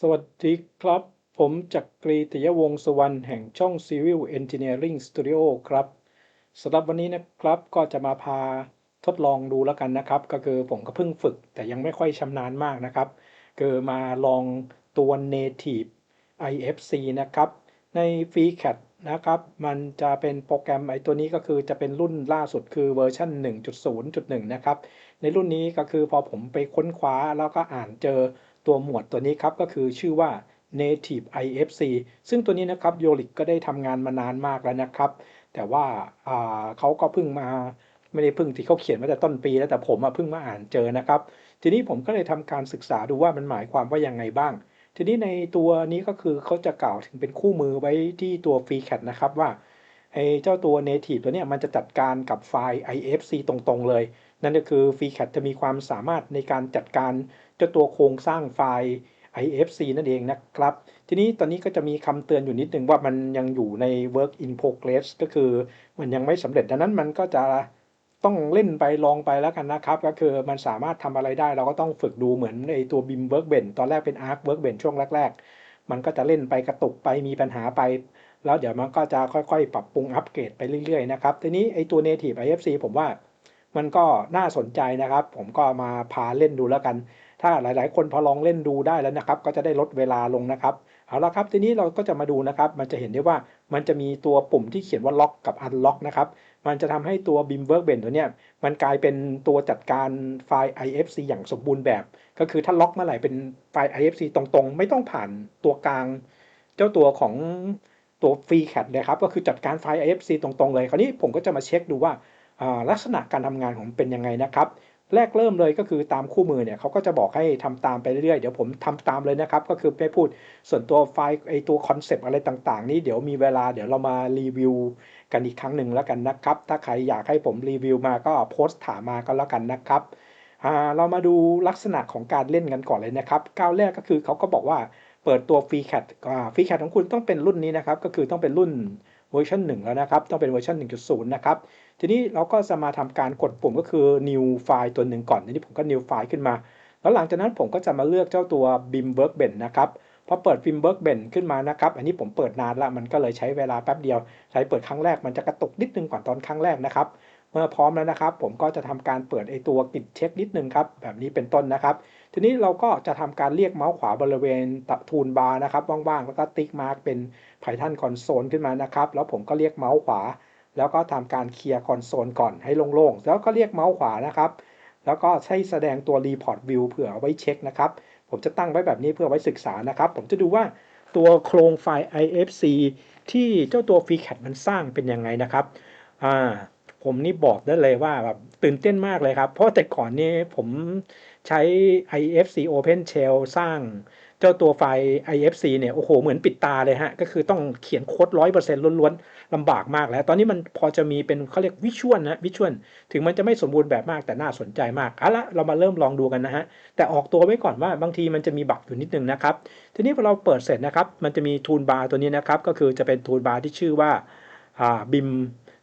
สวัสดีครับ ผมจักรีติยวงศ์สุวรรณแห่งช่อง Civil Engineering Studio ครับสำหรับวันนี้นะครับก็จะมาพาทดลองดูแล้วกันนะครับ ก็คือผมก็เพิ่งฝึก แต่ยังไม่ค่อยชำนาญมากนะครับคือมาลองตัว Native IFC นะครับ ใน FreeCAD นะครับ มันจะเป็นโปรแกรมไอตัวนี้ก็คือจะเป็นรุ่นล่าสุดคือเวอร์ชัน1.0.1 นะครับ ในรุ่นนี้ก็คือพอผมไปค้นคว้าแล้วก็อ่านเจอ ตัวหมวดตัวนี้ครับก็คือชื่อว่า Native IFC ซึ่งตัวนี้นะครับโยลิกก็ได้ทำงานมานานมากแล้วนะครับ แต่ว่าเขาก็เพิ่งมาไม่ได้เพิ่งที่เขาเขียนมาแต่ต้นปีแล้วแต่ผมเพิ่งมาอ่านเจอนะครับ ทีนี้ผมก็เลยทำการศึกษาดูว่ามันหมายความว่ายังไงบ้าง ทีนี้ในตัวนี้ก็คือเขาจะกล่าวถึงเป็นคู่มือไว้ที่ตัว FreeCAD นะครับว่าไอ้เจ้าตัว Native ตัวเนี้ยมันจะจัดการกับไฟล์ IFC ตรงๆเลย นั่นก็คือ FreeCAD จะมีความสามารถในการจัดการ เจ้าตัวโครงสร้างไฟล์ IFC นั่นเองนะครับ ทีนี้ตอนนี้ก็จะมีคำเตือนอยู่นิดนึงว่ามันยังอยู่ใน work in progress ก็คือมันยังไม่สำเร็จดังนั้นมันก็จะต้องเล่นไปลองไปแล้วกันนะครับ ก็คือมันสามารถทำอะไรได้ เราก็ต้องฝึกดูเหมือนในตัว BIM Workbench ตอนแรกเป็น Arc Workbench ช่วงแรก ๆ มันก็จะเล่นไปกระตุกไปมีปัญหาไป แล้วเดี๋ยวมันก็จะค่อยๆ ปรับปรุงอัปเกรดไปเรื่อยๆนะครับทีนี้ไอตัว Native IFC ผมว่ามันก็น่าสนใจนะครับ ผมก็มาพาเล่นดูแล้วกัน ถ้าหลาย ๆ คนพอลองเล่นดูได้แล้วนะครับ ก็จะได้ลดเวลาลงนะครับเอาละครับทีนี้เราก็จะมาดูนะครับ มันจะเห็นได้ว่ามันจะมีตัวปุ่มที่เขียนว่าล็อกกับ unlock นะครับมันจะทำให้ตัว BIM Workbench ตัวเนี้ยมันกลายเป็นตัวจัดการไฟล์ IFC อย่างสมบูรณ์แบบ ก็คือถ้าล็อกเมื่อไหร่เป็นไฟล์ IFC ตรงๆ ไม่ต้องผ่านตัวกลาง เจ้าตัวของตัว FreeCAD เลยครับก็คือจัดการไฟล์ IFC ตรงๆเลย คราวนี้ผมก็จะมาเช็คดูว่าลักษณะการทำงานของเป็นยังไงนะครับ แรกเริ่มเลยก็คือตามคู่มือเนี่ยเขาก็จะบอกให้ทำตามไปเรื่อยๆ เดี๋ยวผมทำตามเลยนะครับ ก็คือไม่พูดส่วนตัวไฟล์ไอตัวคอนเซปต์อะไรต่างๆ นี้เดี๋ยวมีเวลาเดี๋ยวเรามารีวิวกันอีกครั้งหนึ่งแล้วกันนะครับ ถ้าใครอยากให้ผมรีวิวมาก็โพสต์ถามมาก็แล้วกันนะครับเรามาดูลักษณะของการเล่นกันก่อนเลยนะครับก้าวแรกก็คือเขาก็บอกว่าเปิดตัว FreeCAD FreeCAD ของคุณต้องเป็นรุ่นนี้นะครับ ก็คือต้องเป็นรุ่นเวอร์ชัน1แล้วนะครับ ต้องเป็นเวอร์ชัน1.0 นะครับ ทีนี้เราก็จะมาทำการกดปุ่มก็คือ new file ตัวหนึ่งก่อนทีนี้ผมก็ new file ขึ้นมา แล้วหลังจากนั้นผมก็จะมาเลือกเจ้าตัว BIM Workbench นะครับพอเปิด BIM Workbench ขึ้นมานะครับ อันนี้ผมเปิดนานละมันก็เลยใช้เวลาแป๊บเดียว ใช้เปิดครั้งแรกมันจะกระตุกนิดนึงก่อนตอนครั้งแรกนะครับ เมื่อพร้อมแล้วนะครับ ผมก็จะทำการเปิดไอตัวกิจเช็คนิดนึงครับ แบบนี้เป็นต้นนะครับ ทีนี้เราก็จะทำการเรียกเมาส์ขวาบริเวณตัทูลบาร์นะครับ ว่างๆ แล้วก็ติ๊กมาร์กเป็น Python Console ขึ้นมานะครับ แล้วผมก็เรียกเมาส์ขวา แล้วก็ทำการเคลียร์คอนโซลก่อนให้โล่งๆ แล้วก็เรียกเมาส์ขวานะครับ แล้วก็ใช้แสดงตัว Report View เผื่อไว้เช็คนะครับ ผมจะตั้งไว้แบบนี้เพื่อไว้ศึกษานะครับ ผมจะดูว่าตัวโครงไฟล์ IFC ที่เจ้าตัว FreeCAD มันสร้างเป็นยังไงนะครับอ่าผมนี่บอกได้เลยว่าแบบตื่นเต้นมากเลยครับ เพราะแต่ก่อนนี้ผมใช้ IFC Open Shell สร้าง เจ้าตัวไฟล์ IFC เนี่ยโอ้โหเหมือนปิดตาเลยฮะ ก็คือต้องเขียนโค้ดร้อยเปอร์เซ็นต์ล้วนๆลำบากมากแล้ว ตอนนี้มันพอจะมีเป็นเขาเรียกวิชวลนะวิชวลถึงมันจะไม่สมบูรณ์แบบมากแต่น่าสนใจมากเอาละเรามาเริ่มลองดูกันนะฮะ แต่ออกตัวไว้ก่อนว่าบางทีมันจะมีบักอยู่นิดนึงนะครับ ทีนี้พอเราเปิดเสร็จนะครับ มันจะมีทูลบาร์ตัวนี้นะครับ ก็คือจะเป็นทูลบาร์ที่ชื่อว่าอ่า bim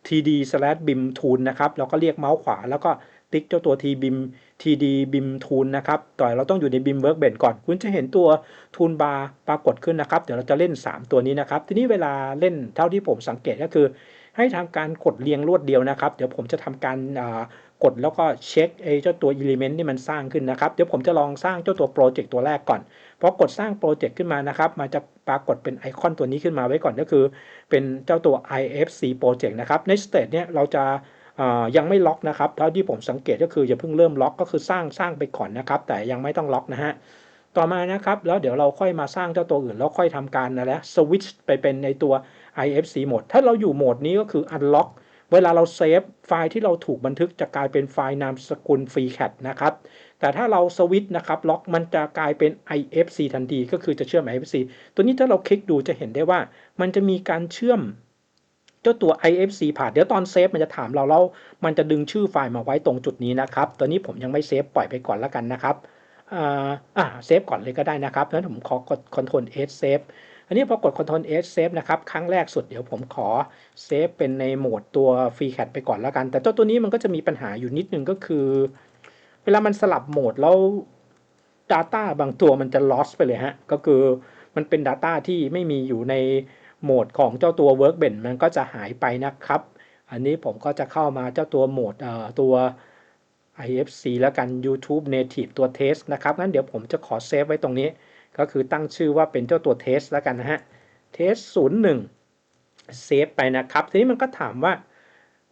td slash bim tool นะครับ เราก็เรียกเมาส์ขวาแล้วก็ ติ๊กเจ้าตัว t bim td bim tool นะครับต่อเราต้องอยู่ใน bim workbench ก่อน คุณจะเห็นตัว tool bar ปรากฏขึ้นนะครับ เดี๋ยวเราจะเล่น 3 ตัวนี้นะครับ ทีนี้เวลาเล่นเท่าที่ผมสังเกตก็คือ ให้ทำการกดเรียงรวดเดียวนะครับ เดี๋ยวผมจะทำการกดแล้วก็เช็คไอ้เจ้าตัว element ที่มันสร้างขึ้นนะครับ เดี๋ยวผมจะลองสร้างเจ้าตัวโปรเจกต์ตัวแรกก่อนพอกดสร้างโปรเจกต์ขึ้นมานะครับ มันจะปรากฏเป็นไอคอนตัวนี้ขึ้นมาไว้ก่อนก็คือ เป็นเจ้าตัว IFC project นะครับ ในสเตจเนี้ยเราจะ ยังไม่ล็อกนะครับเท่าที่ผมสังเกตก็คืออย่าเพิ่งเริ่มล็อกก็คือสร้างสร้างไปก่อนนะครับ แต่ยังไม่ต้องล็อกนะฮะต่อมานะครับแล้วเดี๋ยวเราค่อยมาสร้างเจ้าตัวอื่น แล้วค่อยทำการนะแล้วสวิตช์ไปเป็นในตัว IFC โหมด ถ้าเราอยู่โหมดนี้ก็คือ unlock เวลาเราเซฟไฟล์ที่เราถูกบันทึกจะกลายเป็นไฟล์นามสกุล FreeCAD นะครับ แต่ถ้าเราสวิตช์นะครับล็อกมันจะกลายเป็น IFC ทันทีก็คือจะเชื่อม IFC ตัวนี้ถ้าเราคลิกดูจะเห็นได้ว่า มันจะมีการเชื่อม เจ้าตัว IFC ผ่านเดี๋ยวตอนเซฟมันจะถามเราแล้วมันจะดึงชื่อไฟล์มาไว้ตรงจุดนี้นะครับตัวนี้ผมยังไม่เซฟปล่อยไปก่อนแล้วกันนะครับอ่าเซฟก่อนเลยก็ได้นะครับงั้นผมขอกด Ctrl S Save อันนี้พอกด Ctrl S Save นะครับครั้งแรกสุดเดี๋ยวผมขอเซฟเป็นในโหมดตัว FreeCAD ไปก่อนแล้วกัน แต่เจ้าตัวนี้มันก็จะมีปัญหาอยู่นิดนึงก็คือ เวลามันสลับโหมดแล้ว Data บางตัวมันจะ loss ไปเลยฮะก็คือมันเป็น Data ที่ไม่มีอยู่ใน โหมดของเจ้าตัว Workbench มันก็จะหายไปนะครับ อันนี้ผมก็จะเข้ามาเจ้าตัวโหมดตัว IFC แล้วกัน YouTube Native ตัว Test นะครับ งั้นเดี๋ยวผมจะขอเซฟไว้ตรงนี้ ก็คือตั้งชื่อว่าเป็นเจ้าตัว Test แล้วกันนะฮะ Test 01 เซฟไปนะครับ ทีนี้มันก็ถามว่า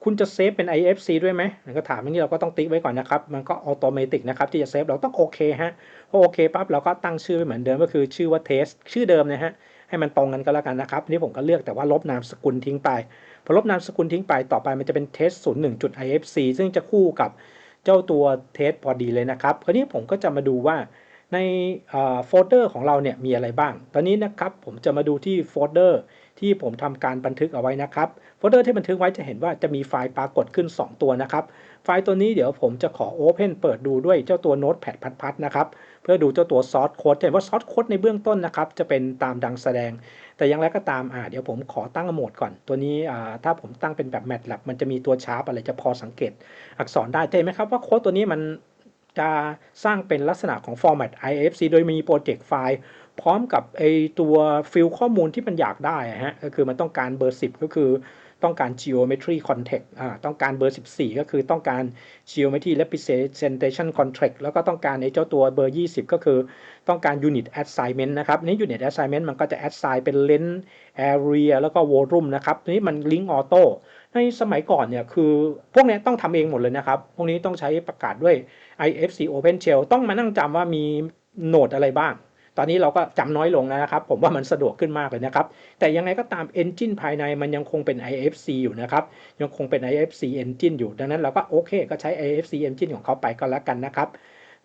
คุณจะเซฟเป็น IFC ด้วยไหมมันก็ถามอย่างนี้เราก็ต้องติ๊กไว้ก่อนนะครับ มันก็อัตโนมัตินะครับที่จะเซฟเราต้องโอเคฮะพอโอเคปั๊บเราก็ตั้งชื่อไว้เหมือนเดิมก็คือชื่อว่า Test ชื่อเดิมนะฮะ ให้มันตรงกันก็แล้วกันนะครับนี่ผมก็เลือกแต่ว่าลบนามสกุลทิ้งไปพอลบนามสกุลทิ้งไปต่อไปมันจะเป็น test 01 ifc ซึ่งจะคู่กับเจ้าตัว test พอดีเลยนะครับคราวนี้ผมก็จะมาดูว่าในโฟลเดอร์ของเราเนี่ยมีอะไรบ้าง ตอนนี้นะครับผมจะมาดูที่โฟลเดอร์ที่ผมทำการบันทึกเอาไว้นะครับ โฟลเดอร์ที่บันทึกไว้จะเห็นว่าจะมีไฟล์ปรากฏขึ้น 2 ตัวนะครับ ไฟล์ตัวนี้เดี๋ยวผมจะขอ Open เปิดดูด้วยเจ้าตัว Notepad พัดๆนะครับ เพื่อดูเจ้าตัวซอสโค้ดเห็นว่าซอสโค้ดในเบื้องต้นนะครับ จะเป็นตามดังแสดง แต่อย่างไรก็ตามอ่าเดี๋ยวผมขอตั้งโหมดก่อน ตัวนี้อ่าถ้าผมตั้งเป็นแบบ MATLAB มันจะมีตัวชาร์ปอะไรจะพอสังเกต อักษรได้เห็นไหมครับว่าโค้ดตัวนี้มันจะสร้างเป็นลักษณะของ format IFC โดยมีโปรเจกต์ไฟล์พร้อมกับไอตัวฟิลข้อมูลที่มันอยากได้ฮะก็คือมันต้องการเบอร์ 10 ก็คือ ต้องการ geometry context อ่าต้องการเบอร์ 14 ก็คือต้องการ geometry representation contract แล้วก็ต้องการไอเจ้าตัวเบอร์ 20 ก็คือต้องการ unit assignment นะครับนี่ unit assignment มันก็จะ assign เป็น length area แล้วก็ volume นะครับนี่มัน link auto ในสมัยก่อนเนี่ยคือพวกนี้ต้องทำเองหมดเลยนะครับ พวกนี้ต้องใช้ประกาศด้วย IFC Open Shell ต้องมานั่งจำว่ามีโหนดอะไรบ้าง ตอนนี้เราก็จำน้อยลงแล้วนะครับ ผมว่ามันสะดวกขึ้นมากเลยนะครับ แต่ยังไงก็ตาม Engine ภายในมันยังคงเป็น IFC อยู่นะครับ ยังคงเป็น IFC Engine อยู่ ดังนั้นเราก็โอเค ก็ใช้ IFC Engine ของเขาไปก็แล้วกันนะครับ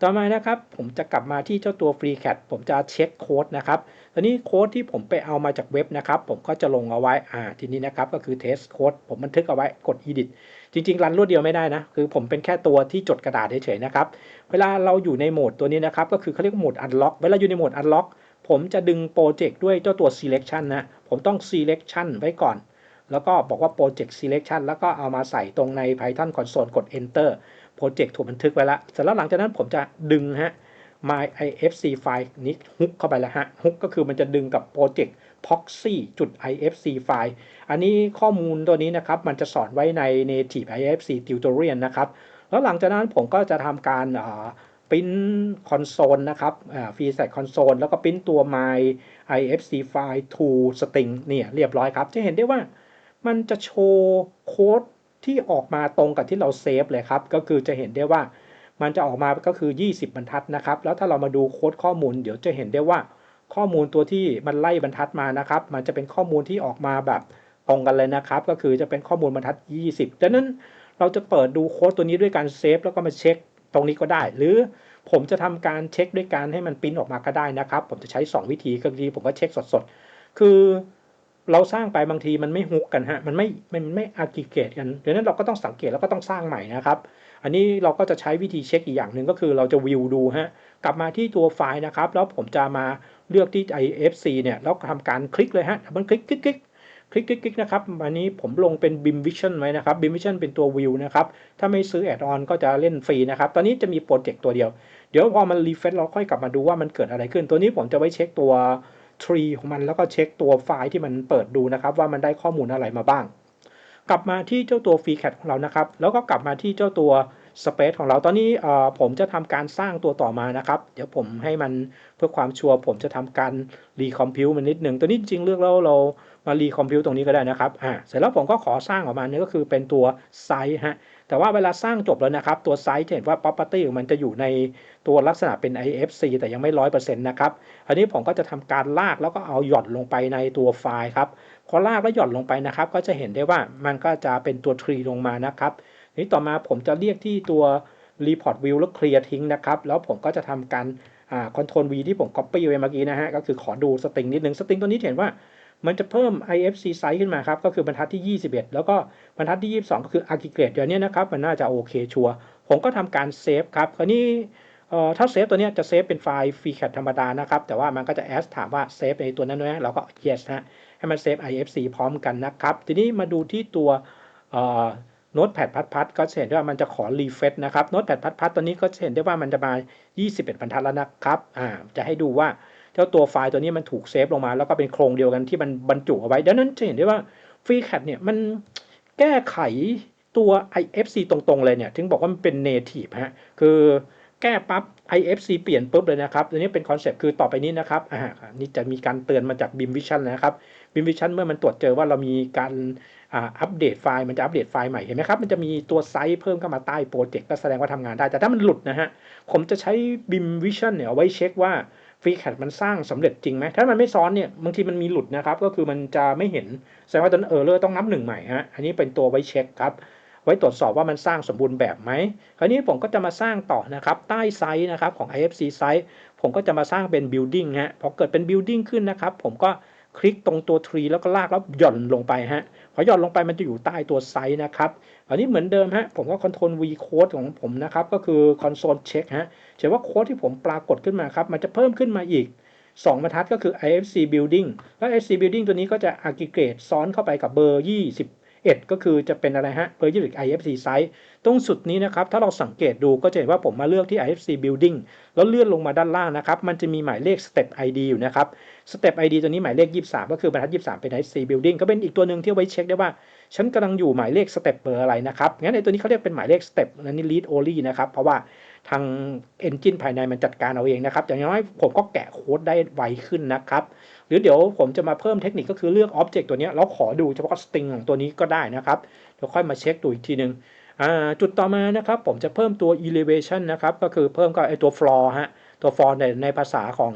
ต่อมานะครับ ผมจะกลับมาที่เจ้าตัว FreeCAD ผมจะเช็คโค้ดนะครับ ตอนนี้โค้ดที่ผมไปเอามาจากเว็บนะครับ ผมก็จะลงเอาไว้ อ่า ทีนี้นะครับ ก็คือ test code ผมบันทึกเอาไว้ กด edit จริง ๆ รันรวดเดียวไม่ได้นะ คือผมเป็นแค่ตัวที่จดกระดาษเฉยๆนะครับ เวลาเราอยู่ในโหมดตัวนี้นะครับ ก็คือเขาเรียกโหมด unlock เวลาอยู่ในโหมด unlock ผมจะดึงโปรเจกต์ด้วยเจ้าตัว selection นะ ผมต้อง selection ไว้ก่อน แล้วก็บอกว่า project selection แล้วก็เอามาใส่ตรงใน Python console กด enter โปรเจกต์ถูกบันทึกไว้แล้วเสร็จแล้วหลังจากนั้นผมจะดึงฮะ my ifc ไฟล์นี้ฮุกเข้าไปแล้วฮะฮุกก็คือมันจะดึงกับโปรเจกต์ proxy จุด ifc ไฟล์อันนี้ข้อมูลตัวนี้นะครับ มันจะสอนไว้ใน native ifc tutorial นะครับ แล้วหลังจากนั้นผมก็จะทำการปริ้นคอนโซลนะครับฟรีเซตคอนโซลแล้วก็ปริ้นตัว my ifc ไฟล์ to string เนี่ยเรียบร้อยครับ จะเห็นได้ว่ามันจะโชว์โค้ดที่ออกมาตรงกับที่เราเซฟเลยครับ ก็คือจะเห็นได้ว่ามันจะออกมาก็คือ 20 บรรทัดนะครับ แล้วถ้าเรามาดูโค้ดข้อมูล เดี๋ยวจะเห็นได้ว่า ข้อมูลตัวที่มันไล่บรรทัดมานะครับ มันจะเป็นข้อมูลที่ออกมาแบบตรงกันเลยนะครับ ก็คือจะเป็นข้อมูลบรรทัด 20ดังนั้นเราจะเปิดดูโค้ดตัวนี้ด้วยการเซฟแล้วก็มาเช็คตรงนี้ก็ได้ หรือผมจะทำการเช็คด้วยการให้มันปริ้นออกมาก็ได้นะครับ ผมจะใช้ 2 วิธีก็คือผมก็เช็คสดๆ คือเราสร้างไปบางทีมันไม่ฮุกกันฮะ มันไม่ มันไม่อากิเกตกันดังนั้นเราก็ต้องสังเกตแล้วก็ต้องสร้างใหม่นะครับ อันนี้เราก็จะใช้วิธีเช็คอีกอย่างหนึ่งก็คือเราจะวิวดูฮะ กลับมาที่ตัวไฟล์นะครับ แล้วผมจะมาเลือกที่ IFC เนี่ย แล้วทำการคลิกเลยฮะมันคลิกคลิกคลิกคลิกคลิกคลิกนะครับอันนี้ผมลงเป็น BIM Vision ไว้นะครับ BIM Vision เป็นตัววิวนะครับ ถ้าไม่ซื้อแอดออนก็จะเล่นฟรีนะครับ ตอนนี้จะมีโปรเจกต์ตัวเดียว เดี๋ยวพอมันรีเฟซเราค่อยกลับมาดูว่ามันเกิดอะไรขึ้น ตัวนี้ผมจะไว้เช็คตัว tree ของมันแล้วก็เช็คตัวไฟล์ที่มันเปิดดูนะครับ ว่ามันได้ข้อมูลอะไรมาบ้าง กลับมาที่เจ้าตัว FreeCAD ของเรานะครับ แล้วก็กลับมาที่เจ้าตัว Space ของเราตอนนี้ผมจะทำการสร้างตัวต่อมานะครับ เดี๋ยวผมให้มันเพื่อความชัวร์ผมจะทำการ Recompute มันนิดหนึ่งตัวนี้จริงเลือกแล้วเรามา Recompute ตรงนี้ก็ได้นะครับอ่าเสร็จแล้วผมก็ขอสร้างออกมาเนี่ยก็คือเป็นตัวไซส์ฮะแต่ว่าเวลาสร้างจบแล้วนะครับ ตัวไซส์จะเห็นว่า property ของมันจะอยู่ในตัวลักษณะเป็น IFC แต่ยังไม่ร้อยเปอร์เซ็นต์นะครับ อันนี้ผมก็จะทำการลากแล้วก็เอาหย่อนลงไปในตัวไฟล์ครับพอลากแล้วหย่อนลงไปนะครับ ก็จะเห็นได้ว่ามันก็จะเป็นตัว tree ลงมานะครับ นี้ต่อมาผมจะเรียกที่ตัว report view แล้ว clear ทิ้งนะครับ แล้วผมก็จะทำการอ่า control v ที่ผม copy ไว้เมื่อกี้นะฮะ ก็คือขอดูสตริงนิดนึง สตริงตัวนี้เห็นว่ามันจะเพิ่ม IFC size ขึ้นมาครับ ก็คือบรรทัดที่ 21 แล้วก็บรรทัดที่ 22 ก็คือ aggregate เดี๋ยวนี้นะครับ มันน่าจะโอเคชัวร์ ผมก็ทำการเซฟครับ คราวนี้เอ่อถ้าเซฟตัวนี้จะเซฟเป็นไฟล์ FreeCAD ธรรมดานะครับ แต่ว่ามันก็จะ ask ถามว่าเซฟในตัวนั้นไหมเราก็ yes ฮะ ให้มันเซฟ IFC พร้อมกันนะครับ ทีนี้มาดูที่ตัวเอ่อ โน้ตแพดพัดพัดก็จะเห็นได้ว่ามันจะขอรีเฟซนะครับโน้ตแพดพัดพัดตัวนี้ก็จะเห็นได้ว่ามันจะมา 21บรรทัดแล้วนะครับอ่าจะให้ดูว่าเจ้าตัวไฟล์ตัวนี้มันถูกเซฟลงมา แล้วก็เป็นโครงเดียวกันที่มันบรรจุเอาไว้ดังนั้นจะเห็นได้ว่า FreeCAD เนี่ยมันแก้ไขตัว IFC ตรงๆเลยเนี่ย ถึงบอกว่ามันเป็น native ฮะคือแก้ปั๊บ IFC เปลี่ยนปุ๊บเลยนะครับตัวนี้เป็นคอนเซปต์คือต่อไปนี้นะครับอ่านี่จะมีการเตือนมาจาก BIM Vision นะครับ BIM Vision เมื่อมันตรวจเจอว่าเรามีการ อ่าอัปเดตไฟล์มันจะอัปเดตไฟล์ใหม่เห็นไหมครับ มันจะมีตัวไซส์เพิ่มเข้ามาใต้โปรเจกต์ก็แสดงว่าทำงานได้ แต่ถ้ามันหลุดนะฮะ ผมจะใช้ BIM Vision เนี่ยเอาไว้เช็คว่า FreeCAD มันสร้างสำเร็จจริงไหม ถ้ามันไม่ซ้อนเนี่ย บางทีมันมีหลุดนะครับ ก็คือมันจะไม่เห็น แสดงว่าตอนนั้นเออร์เลอร์ต้องนับหนึ่งใหม่ฮะ อันนี้เป็นตัวไว้เช็คครับ ไว้ตรวจสอบว่ามันสร้างสมบูรณ์แบบไหม คราวนี้ผมก็จะมาสร้างต่อนะครับ ใต้ไซส์นะครับของ IFC ไซส์ ผมก็จะมาสร้างเป็น building ฮะ พอเกิดเป็น building ขึ้นนะครับ ผมก็ คลิกตรงตัว tree แล้วก็ลากแล้วหย่อนลงไปฮะพอหย่อนลงไปมันจะอยู่ใต้ตัวไซส์นะครับ อันนี้เหมือนเดิมฮะ ผมก็ control V code ของผมนะครับ ก็คือ console check ฮะเห็นว่าโค้ดที่ผมปรากฏขึ้นมาครับ มันจะเพิ่มขึ้นมาอีก 2 บรรทัดก็คือ IFC building แล้ว IFC building ตัวนี้ก็จะ aggregate ซ้อนเข้าไปกับเบอร์ 1 ก็คือจะเป็นอะไรฮะเบอร์21 IFC size ตรงสุดนี้นะครับ ถ้าเราสังเกตดูก็จะเห็นว่าผมมาเลือกที่ IFC building แล้วเลื่อนลงมาด้านล่างนะครับ มันจะมีหมายเลข step ID อยู่นะครับ step ID ตัวนี้หมายเลข 23 ก็คือบรรทัด 23 เป็น IFC building ก็เป็นอีกตัวหนึ่งที่เอาไว้เช็คได้ว่า ฉันกำลังอยู่หมายเลข step เบอร์อะไรนะครับ งั้นในตัวนี้เขาเรียกเป็นหมายเลข step อันนี้ read only นะครับ เพราะว่าทาง engine ภายในมันจัดการเอาเองนะครับ อย่างน้อยผมก็แกะโค้ดได้ไวขึ้นนะครับ หรือเดี๋ยวผมจะมาเพิ่มเทคนิคก็คือเลือก object ตัวนี้แล้วขอดูเฉพาะ string ของตัวนี้ก็ได้นะครับเดี๋ยวค่อยมาเช็คดูอีกทีหนึ่งจุดต่อมานะครับผมจะเพิ่มตัว elevation นะครับก็คือเพิ่มก็ไอตัว floor ฮะตัว floor ในในภาษาของ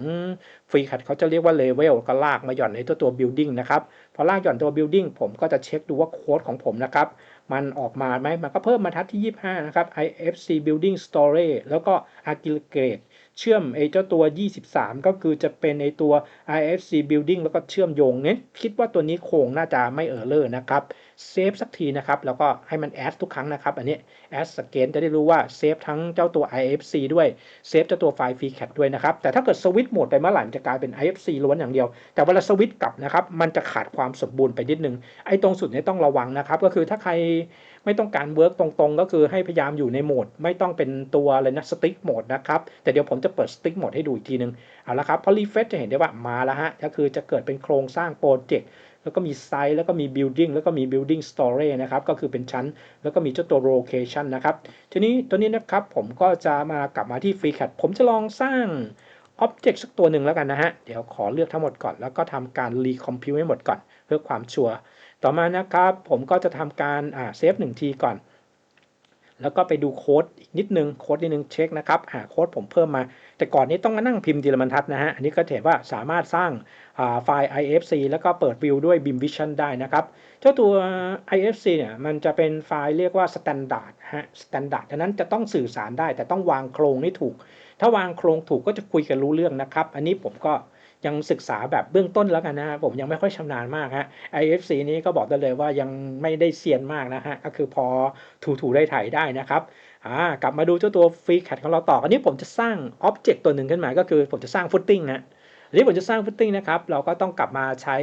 FreeCAD เขาจะเรียกว่า level ก็ลากมาหย่อนในตัวตัว building นะครับพอลากหย่อนตัว building ผมก็จะเช็คดูว่าโค้ดของผมนะครับมันออกมาไหมมันก็เพิ่มบรรทัดที่ 25 นะครับ IFC building storage แล้วก็ aggregate เชื่อมไอ้เจ้าตัว 23 ก็คือจะเป็นไอ้ตัว IFC building แล้วก็เชื่อมโยงเนี่ยคิดว่าตัวนี้โครงน่าจะไม่เออร์เลอร์นะครับเซฟสักทีนะครับ แล้วก็ให้มันแอดทุกครั้งนะครับ อันนี้แอดสแกนจะได้รู้ว่าเซฟทั้งเจ้าตัว IFC ด้วยเซฟเจ้าตัวไฟล์ FreeCAD ด้วยนะครับ แต่ถ้าเกิดสวิตช์โหมดไปเมื่อไหร่มันจะกลายเป็น IFC ล้วนอย่างเดียว แต่เวลาสวิตช์กลับนะครับ มันจะขาดความสมบูรณ์ไปนิดนึงไอ้ตรงสุดนี้ต้องระวังนะครับ ก็คือถ้าใคร ไม่ต้องการเวิร์กตรงๆ ก็คือให้พยายามอยู่ในโหมด ไม่ต้องเป็นตัวอะไรนะสติ๊กโหมดนะครับแต่เดี๋ยวผมจะเปิดสติ๊กโหมดให้ดูอีกทีนึงเอาละครับพอรีเฟรชจะเห็นได้ว่ามาแล้วฮะก็คือจะเกิดเป็นโครงสร้างโปรเจกต์แล้วก็มีไซส์แล้วก็มี building แล้วก็มี building story นะครับ ก็คือเป็นชั้น แล้วก็มีเจ้าตัว location นะครับ ทีนี้ตัวนี้นะครับผมก็จะมากลับมาที่ FreeCAD ผมจะลองสร้าง Object สักตัวหนึ่งแล้วกันนะฮะ เดี๋ยวขอเลือกทั้งหมดก่อน แล้วก็ทำการ recompute ให้หมดก่อน เพื่อความชัวร์ ต่อมานะครับ ผมก็จะทำการอ่าเซฟหนึ่งทีก่อน แล้วก็ไปดูโค้ดอีกนิดนึงโค้ดนิดนึงเช็คนะครับอ่าโค้ดผมเพิ่มมา แต่ก่อนนี้ต้องมานั่งพิมพ์ทีละบรรทัดนะฮะอันนี้ก็เห็นว่าสามารถสร้างไฟล์ IFC แล้วก็เปิดวิวด้วย BIM Vision ได้นะครับ เจ้าตัว IFC เนี่ยมันจะเป็นไฟล์เรียกว่า Standard ฮะ Standard ฉะนั้นจะต้องสื่อสารได้ แต่ต้องวางโครงให้ถูก ถ้าวางโครงถูกก็จะคุยกันรู้เรื่องนะครับ อันนี้ผมก็ ยังศึกษาแบบเบื้องต้นแล้วกันนะฮะผมยังไม่ค่อยชำนาญมากฮะ IFC นี้ก็บอกได้เลยว่ายังไม่ได้เซียนมากนะฮะก็คือพอถูๆได้ถ่ายได้นะครับอ่ากลับมาดูเจ้าตัว FreeCAD ของเราต่ออันนี้ผมจะสร้าง Object ตัวหนึ่งขึ้นมาก็คือผมจะสร้าง Footing นะอันนี้ผมจะสร้าง Footing นะครับ เราก็ต้องกลับมาใช้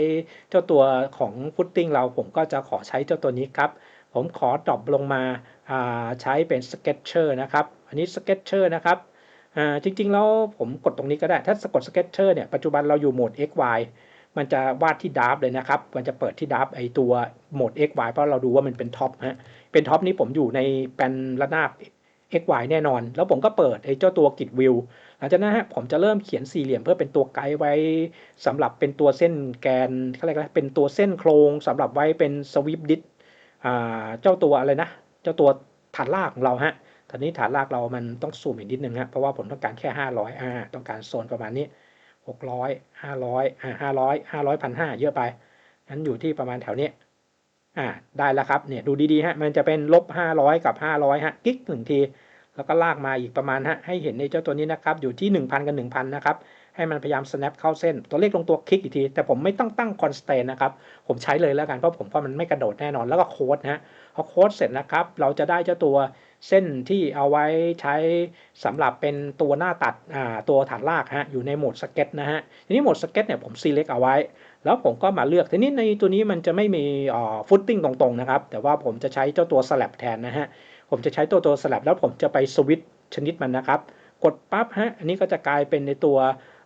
เจ้าตัวของ Footing เรา ผมก็จะขอใช้เจ้าตัวนี้ครับ ผมขอดรอปลงมาาใช้เป็น Sketcher นะครับ อันนี้ Sketcher นะครับ อ่าจริงๆแล้วผมกดตรงนี้ก็ได้ ถ้าสะกด Sketcher เนี่ยปัจจุบันเราอยู่โหมด x y มันจะวาดที่ดับเลยนะครับ มันจะเปิดที่ดับไอตัวโหมด x y เพราะเราดูว่ามันเป็นท็อปฮะ เป็นท็อปนี้ผมอยู่ในแปลนระนาบ x y แน่นอน แล้วผมก็เปิดไอเจ้าตัวกิดวิวหลังจากนั้นฮะผมจะเริ่มเขียนสี่เหลี่ยมเพื่อเป็นตัวไกด์ไว้สำหรับเป็นตัวเส้นแกนเขาเรียกอะไรเป็นตัวเส้นโครงสำหรับไว้เป็นสวิปดิสเจ้าตัวอะไรนะ เจ้าตัวฐานรากของเราฮะ อนนี้ฐานรากเรามันต้องซูมอีกนิดนึงฮะเพราะว่าผมต้องการแค่ 500อ่าต้องการโซนประมาณนี้ 600 500อ่า500 500พันห้าเยอะไปงั้นอยู่ที่ประมาณแถวนี้อ่าได้แล้วครับเนี่ยดูดีๆฮะมันจะเป็นลบ 500 กับ 500ฮะกิ๊กหนึ่งที แล้วก็ลากมาอีกประมาณฮะให้เห็นในเจ้าตัวนี้นะครับอยู่ที่ 1,000 กับ 1,000 นะครับให้มันพยายาม snap เข้าเส้น ตัวเลขลงตัวคลิกอีกที แต่ผมไม่ต้องตั้ง constraint นะครับ ผมใช้เลยแล้วกัน เพราะผมว่ามันไม่กระโดดแน่นอน แล้วก็โค้ดนะฮะพอโค้ดเสร็จนะครับ เราจะได้เจ้าตัว เส้นที่เอาไว้ใช้สำหรับเป็นตัวหน้าตัดตัวฐานรากฮะอยู่ในโหมดสเก็ตนะฮะทีนี้โหมดสเก็ตเนี่ยผม select เอาไว้ แล้วผมก็มาเลือกทีนี้ในตัวนี้มันจะไม่มีฟุตติ้งตรงๆนะครับ แต่ว่าผมจะใช้เจ้าตัวสลับแทนนะฮะผมจะใช้ตัวตัวสลับแล้วผมจะไปสวิตชนิดมันนะครับ กดปั๊บฮะอันนี้ก็จะกลายเป็นในตัว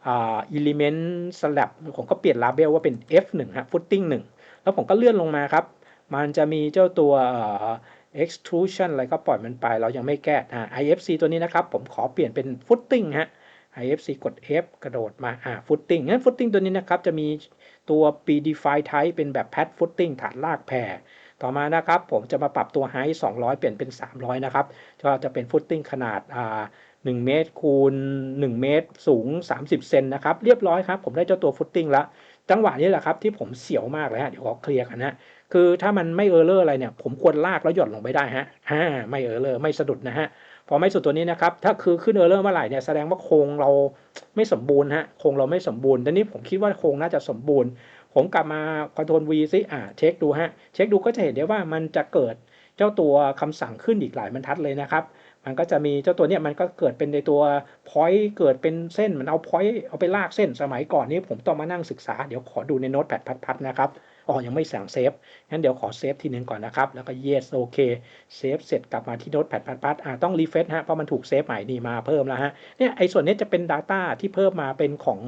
อ่า element slab ผมก็เปลี่ยน label ว่าเป็น F1 ฮะ footing 1แล้วผมก็เลื่อนลงมาครับ มันจะมีเจ้าตัว extrusion อะไรก็ปล่อยมันไป เรายังไม่แก้อ่า IFC ตัวนี้นะครับ ผมขอเปลี่ยนเป็น footing ฮะ IFC กด F กระโดดมาอ่า footing งั้น footing ตัวนี้นะครับจะมีตัว predefine type เป็นแบบ pad footing ฐานลากแผ่ต่อมานะครับผมจะมาปรับตัว height 200 เปลี่ยนเป็น 300 นะครับก็จะเป็น footing ขนาดอ่า1เมตรคูณ1เมตรสูง 30 เซนนะครับ เรียบร้อยครับ ผมได้เจ้าตัว footing แล้ว จังหวะนี้แหละครับที่ผมเสียวมากเลยฮะ เดี๋ยวขอเคลียร์กันนะ คือถ้ามันไม่เออร์เลอร์อะไรเนี่ย ผมควรลากแล้วหย่อนลงไปได้ฮะฮ่าไม่เออร์เลอร์ไม่สะดุดนะฮะพอไม่สุดตัวนี้นะครับ ถ้าคือขึ้นเออร์เลอร์เมื่อไหร่เนี่ยแสดงว่าโครงเราไม่สมบูรณ์ฮะโครงเราไม่สมบูรณ์แต่นี้ผมคิดว่าโครงน่าจะสมบูรณ์ ผมกลับมาคอนโทรล V ซิอ่าเช็คดูฮะเช็คดูก็จะเห็นได้ว่ามันจะเกิดเจ้าตัวคำสั่งขึ้นอีกหลายบรรทัดเลยนะครับ มันก็จะมีเจ้าตัวเนี้ยมันก็เกิดเป็นในตัว point เกิดเป็นเส้นมันเอา point เอาไปลากเส้นสมัยก่อนนี้ผมต้องมานั่งศึกษาเดี๋ยวขอดูในโน้ตแพดพัดๆนะครับ อ๋อยังไม่สั่งเซฟงั้นเดี๋ยวขอเซฟทีหนึ่งก่อนนะครับ แล้วก็ yes โอเคเซฟเสร็จกลับมาที่โน้ตแพดพัดๆอ่าต้องรีเฟซฮะ เพราะมันถูกเซฟใหม่นี่มาเพิ่มแล้วฮะ เนี่ยไอ้ส่วนนี้จะเป็น Data ที่เพิ่มมาเป็นของ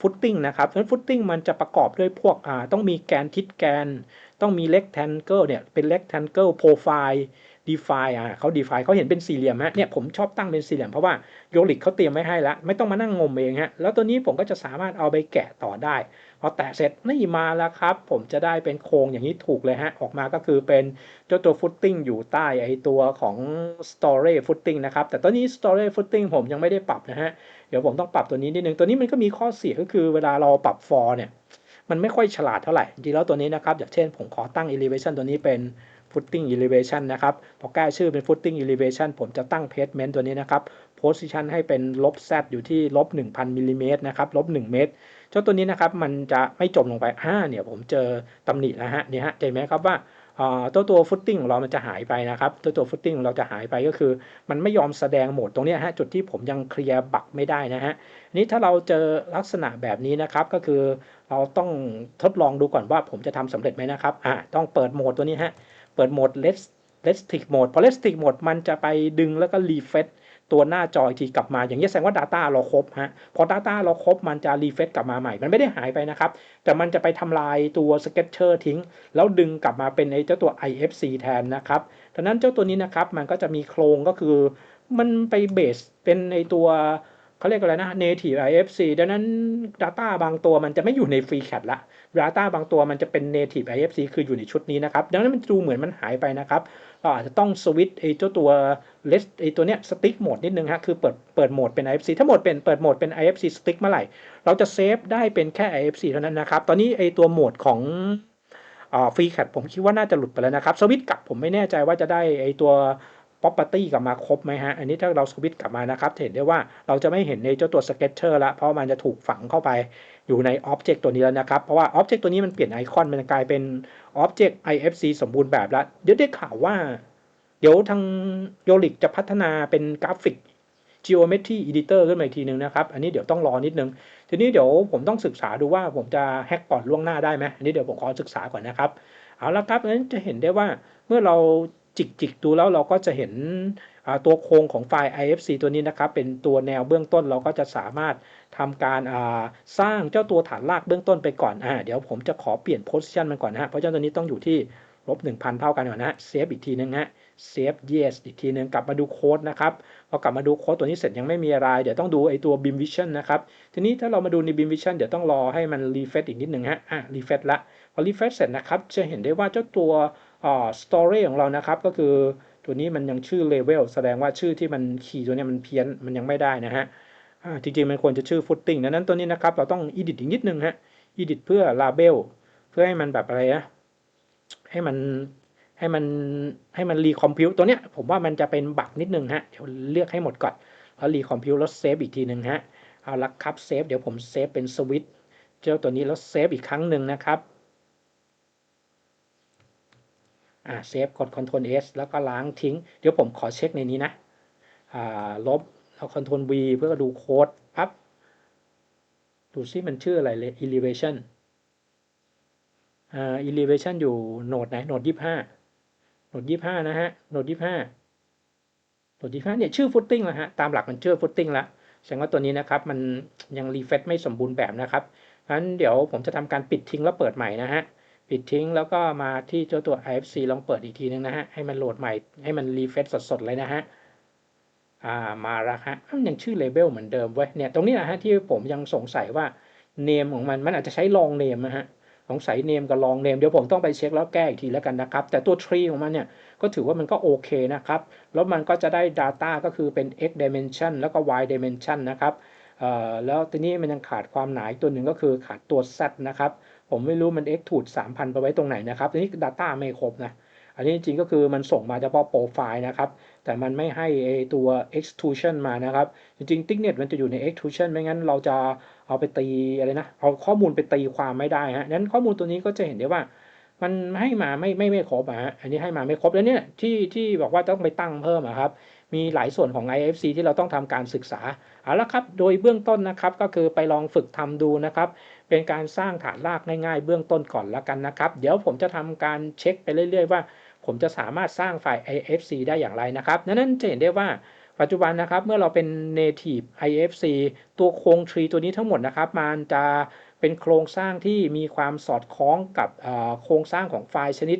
ฟุตติ้งนะครับเพราะฟุตติ้งมันจะประกอบด้วยพวกอ่าต้องมีแกนทิศแกน ต้องมี rectangle เนี่ยเป็น rectangle profile define อ่าเขา define เขาเห็นเป็นสี่เหลี่ยมฮะเนี่ยผมชอบตั้งเป็นสี่เหลี่ยมเพราะว่าโยลิกเขาเตรียมไว้ให้แล้ว ไม่ต้องมานั่งงมเองฮะแล้วตัวนี้ผมก็จะสามารถเอาไปแกะต่อได้พอแตะเสร็จนี่มาแล้วครับ ผมจะได้เป็นโครงอย่างนี้ถูกเลยฮะ ออกมาก็คือเป็นเจ้าตัวฟุตติ้งอยู่ใต้ไอตัวของ storage footing นะครับ แต่ตอนนี้ storage footing ผมยังไม่ได้ปรับนะฮะเดี๋ยวผมต้องปรับตัวนี้นิดนึงตัวนี้มันก็มีข้อเสียก็คือเวลาเราปรับ for เนี่ยมันไม่ค่อยฉลาดเท่าไหร่จริงแล้วตัวนี้นะครับอย่างเช่นผมขอตั้ง elevation ตัวนี้เป็น footing elevation นะครับพอแก้ชื่อเป็น footing elevation ผมจะตั้ง pavement ตัวนี้นะครับ position ให้เป็นลบ z อยู่ที่ลบ1,000มิลลิเมตรนะครับลบ1เมตรเจ้าตัวนี้นะครับมันจะไม่จมลงไปอ่าเนี่ยผมเจอตำหนิแล้วฮะเนี่ยฮะเห็นไหมครับว่าตัวตัวฟุตติ้งของเรามันจะหายไปนะครับ ตัวตัวฟุตติ้งของเราจะหายไปก็คือ มันไม่ยอมแสดงโหมดตรงนี้ฮะจุดที่ผมยังเคลียร์บักไม่ได้นะฮะนี้ถ้าเราเจอลักษณะแบบนี้นะครับก็คือเราต้องทดลองดูก่อนว่าผมจะทำสำเร็จไหมนะครับอ่าต้องเปิดโหมดตัวนี้ฮะ เปิดโหมด l e t s t r i c t Mode พอ Restrict Mode มันจะไปดึงแล้วก็ refresh ตัวหน้าจออีกทีกลับมา อย่างนี้แสดงว่า Data เราครบฮะพอ Data เราครบมันจะ refresh กลับมาใหม่ มันไม่ได้หายไปนะครับ แต่มันจะไปทำลายตัว Sketcher ทิ้ง แล้วดึงกลับมาเป็นไอ้เจ้าตัว IFC แทนนะครับดังนั้นเจ้าตัวนี้นะครับมันก็จะมีโครงก็คือมันไปเบสเป็นในตัวเขาเรียกอะไรนะ native IFC ดังนั้น Data บางตัวมันจะไม่อยู่ใน FreeCAD ละ Data บางตัวมันจะเป็น native IFC คืออยู่ในชุดนี้นะครับ ดังนั้นมันดูเหมือนมันหายไปนะครับเราอาจจะต้องสวิตไอ้เจ้าตัว less ไอ้ตัวเนี้ย stick mode นิดนึงฮะคือเปิดเปิดโหมดเป็น IFC ถ้าโหมดเป็นเปิดโหมดเป็น IFC stick เมื่อไหร่ เราจะเซฟได้เป็นแค่ IFC เท่านั้นนะครับ ตอนนี้ไอ้ตัวโหมดของอ่า FreeCAD ผมคิดว่าน่าจะหลุดไปแล้วนะครับสวิตกลับผมไม่แน่ใจว่าจะได้ไอ้ตัว property กลับมาครบไหมฮะ อันนี้ถ้าเราสวิตช์กลับมานะครับเห็นได้ว่าเราจะไม่เห็นในเจ้าตัว sketcher ละเพราะมันจะถูกฝังเข้าไป อยู่ใน object ตัวนี้แล้วนะครับ เพราะว่า object ตัวนี้มันเปลี่ยนไอคอนมันกลายเป็น object IFC สมบูรณ์แบบแล้วเดี๋ยวได้ข่าวว่า เดี๋ยวทาง Yolic จะพัฒนาเป็นกราฟิก geometry editor ขึ้นมาอีกทีนึงนะครับ อันนี้เดี๋ยวต้องรอนิดนึง ทีนี้เดี๋ยวผมต้องศึกษาดูว่าผมจะแฮกก่อนล่วงหน้าได้ไหมอันนี้เดี๋ยวผมขอศึกษาก่อนนะครับ เอาละครับนั้นจะเห็นได้ว่าเมื่อเราจิกจิกดูแล้วเราก็จะเห็น ตัวโครงของไฟล์ IFC ตัวนี้นะครับเป็นตัวแนวเบื้องต้นเราก็จะสามารถทำการสร้างเจ้าตัวฐานรากเบื้องต้นไปก่อนอเดี๋ยวผมจะขอเปลี่ยนโพสิชันมันก่อนนะฮะเพราะเจ้าตัวนี้ต้องอยู่ที่ลบ1,000 เท่ากันก่อนนะเซฟอีกทีนึงฮะเซฟ yes อีกทีนึงกลับมาดูโค้ดนะครับพอกลับมาดูโค้ดตัวนี้เสร็จยังไม่มีอะไร เดี๋ยวต้องดูไอตัว beam vision นะครับ ทีนี้ถ้าเรามาดูใน beam vision เดี๋ยวต้องรอให้มัน refresh อีกนิดนึงฮะอะ refresh ละพอ refresh เสร็จนะครับ จะเห็นได้ว่าเจ้าตัวอ่า story ของเรานะครับ ก็คือ ตัวนี้มันยังชื่อ level แสดงว่าชื่อที่มันคีย์ตัวนี้มันเพี้ยนมันยังไม่ได้นะฮะจริงๆมันควรจะชื่อ footing ดังนั้นตัวนี้นะครับ เราต้อง edit อีกนิดนึงฮะ edit เพื่อ label เพื่อให้มันแบบอะไรนะให้มันให้มันให้มันรีคอมพิวตัวเนี้ยผมว่ามันจะเป็นบักนิดนึงฮะเดี๋ยวเลือกให้หมดก่อนแล้วรีคอมพิวแล้วเซฟอีกทีหนึ่งฮะเอาละครับเซฟเดี๋ยวผมเซฟเป็นสวิตเจ้าตัวนี้แล้วเซฟอีกครั้งหนึ่งนะครับ อ่าเซฟกด Ctrl S แล้วก็ล้างทิ้ง เดี๋ยวผมขอเช็คในนี้นะอ่าลบแล้ว Ctrl V เพื่อดูโค้ดปั๊บดูซิมันชื่ออะไรเลย elevation อ่า elevation อยู่โหนดไหนโหนดยี่ห้าโหนดยี่ห้านะฮะโหนดยี่ห้าโหนดยี่ห้าเนี่ยชื่อ footing แล้วฮะตามหลักมันชื่อ footing ละแสดงว่าตัวนี้นะครับมันยังรีเฟซไม่สมบูรณ์แบบนะครับงั้นเดี๋ยวผมจะทำการปิดทิ้งแล้วเปิดใหม่นะฮะ ปิดทิ้งแล้วก็มาที่เจ้าตัว IFC ลองเปิดอีกทีนึงนะฮะ ให้มันโหลดใหม่ ให้มันรีเฟซสดๆ เลยนะฮะ อ่า มาแล้วฮะยังชื่อเลเบลเหมือนเดิมเว้ย เนี่ย ตรงนี้นะฮะที่ผมยังสงสัยว่าเนมของมัน มันอาจจะใช้ลองเนมนะฮะ สงสัยเนมกับลองเนม เดี๋ยวผมต้องไปเช็คแล้วแก้อีกทีแล้วกันนะครับ แต่ตัวทรีของมันเนี่ย ก็ถือว่ามันก็โอเคนะครับ แล้วมันก็จะได้ Data ก็คือเป็น x dimension แล้วก็ y dimension นะครับแล้วทีนี้มันยังขาดความหนาตัวหนึ่งก็คือขาดตัว z นะครับ ผมไม่รู้มัน x ถูด3,000 ไปไว้ตรงไหนนะครับทีนี้ Data ไม่ครบนะ อันนี้จริงๆก็คือมันส่งมาเฉพาะโปรไฟล์นะครับ แต่มันไม่ให้ตัว extrusion มานะครับ จริงๆ thickness มันจะอยู่ใน extrusion ไม่งั้นเราจะเอาไปตีอะไรนะ เอาข้อมูลไปตีความไม่ได้ฮะนั้นข้อมูลตัวนี้ก็จะเห็นได้ว่ามันให้มาไม่ไม่ไม่ครบอะฮะอันนี้ให้มาไม่ครบแล้วเนี่ยที่ที่บอกว่าต้องไปตั้งเพิ่มอะครับ มีหลายส่วนของ IFC ที่เราต้องทำการศึกษาเอาละครับ โดยเบื้องต้นนะครับก็คือไปลองฝึกทำดูนะครับ เป็นการสร้างฐานรากง่ายๆ เบื้องต้นก่อนละกันนะครับ เดี๋ยวผมจะทำการเช็คไปเรื่อย ๆ ว่า ผมจะสามารถสร้างไฟล์ IFC ได้อย่างไรนะครับดังนั้นจะเห็นได้ว่าปัจจุบันนะครับเมื่อเราเป็น native IFC ตัวโครง tree ตัวนี้ทั้งหมดนะครับ มันจะเป็นโครงสร้างที่มีความสอดคล้องกับโครงสร้างของไฟล์ชนิด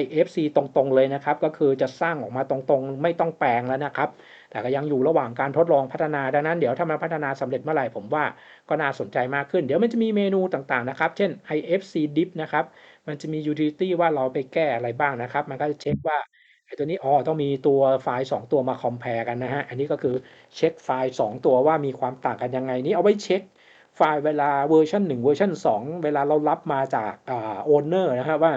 IFC ตรงๆเลยนะครับ ก็คือจะสร้างออกมาตรงๆ ไม่ต้องแปลงแล้วนะครับ แต่ก็ยังอยู่ระหว่างการทดลองพัฒนาดังนั้นเดี๋ยวถ้ามันพัฒนาสำเร็จเมื่อไหร่ผมว่าก็น่าสนใจมากขึ้น เดี๋ยวมันจะมีเมนูต่างๆนะครับ เช่น IFC div นะครับ มันจะมี utility ว่าเราไปแก้อะไรบ้างนะครับ มันก็จะเช็คว่าไอ้ตัวนี้อ๋อต้องมีตัวไฟล์ 2 ตัวมา compare กันนะฮะ อันนี้ก็คือเช็คไฟล์ 2 ตัวว่ามีความต่างกันยังไงนี่เอาไว้เช็คไฟล์เวลาเวอร์ชัน1เวอร์ชัน2 เวลาเรารับมาจากอ่า owner นะครับว่า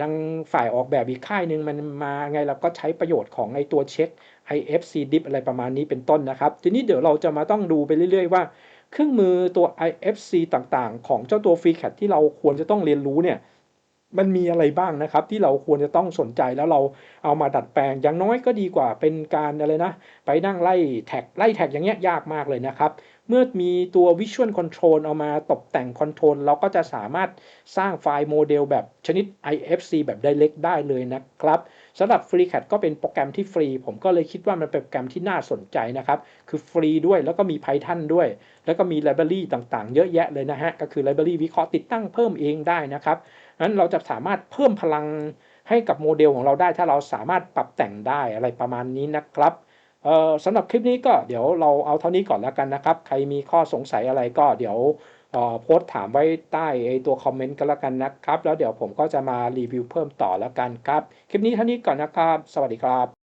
ทางฝ่ายออกแบบอีกค่ายหนึ่งมันมาไงเราก็ใช้ประโยชน์ของไอตัวเช็ค IFC dip อะไรประมาณนี้เป็นต้นนะครับ ทีนี้เดี๋ยวเราจะมาต้องดูไปเรื่อยๆว่า เครื่องมือตัว IFC ต่างๆ ของเจ้าตัว FreeCAD ที่เราควรจะต้องเรียนรู้เนี่ย มันมีอะไรบ้างนะครับ ที่เราควรจะต้องสนใจแล้วเราเอามาดัดแปลงอย่างน้อยก็ดีกว่าเป็นการอะไรนะ ไปนั่งไล่แท็กไล่แท็กอย่างเงี้ยยากมากเลยนะครับ เมื่อมีตัว Visual Control เอามาตกแต่งคอนโทรลเราก็จะสามารถสร้างไฟล์โมเดลแบบชนิด IFC แบบ Direct ได้เลยนะครับสำหรับ FreeCAD ก็เป็นโปรแกรมที่ฟรี ผมก็เลยคิดว่ามันเป็นโปรแกรมที่น่าสนใจนะครับ คือฟรีด้วยแล้วก็มี Python ด้วย แล้วก็มี library ต่างๆ เยอะแยะเลยนะฮะก็คือ library วิเคราะห์ติดตั้งเพิ่มเองได้นะครับ นั้นเราจะสามารถเพิ่มพลังให้กับโมเดลของเราได้ ถ้าเราสามารถปรับแต่งได้อะไรประมาณนี้นะครับสำหรับคลิปนี้ก็เดี๋ยวเราเอาเท่านี้ก่อนแล้วกันนะครับ ใครมีข้อสงสัยอะไรก็เดี๋ยวโพสต์ถามไว้ใต้ตัวคอมเมนต์ก็แล้วกันนะครับ แล้วเดี๋ยวผมก็จะมารีวิวเพิ่มต่อแล้วกันครับ คลิปนี้เท่านี้ก่อนนะครับ สวัสดีครับ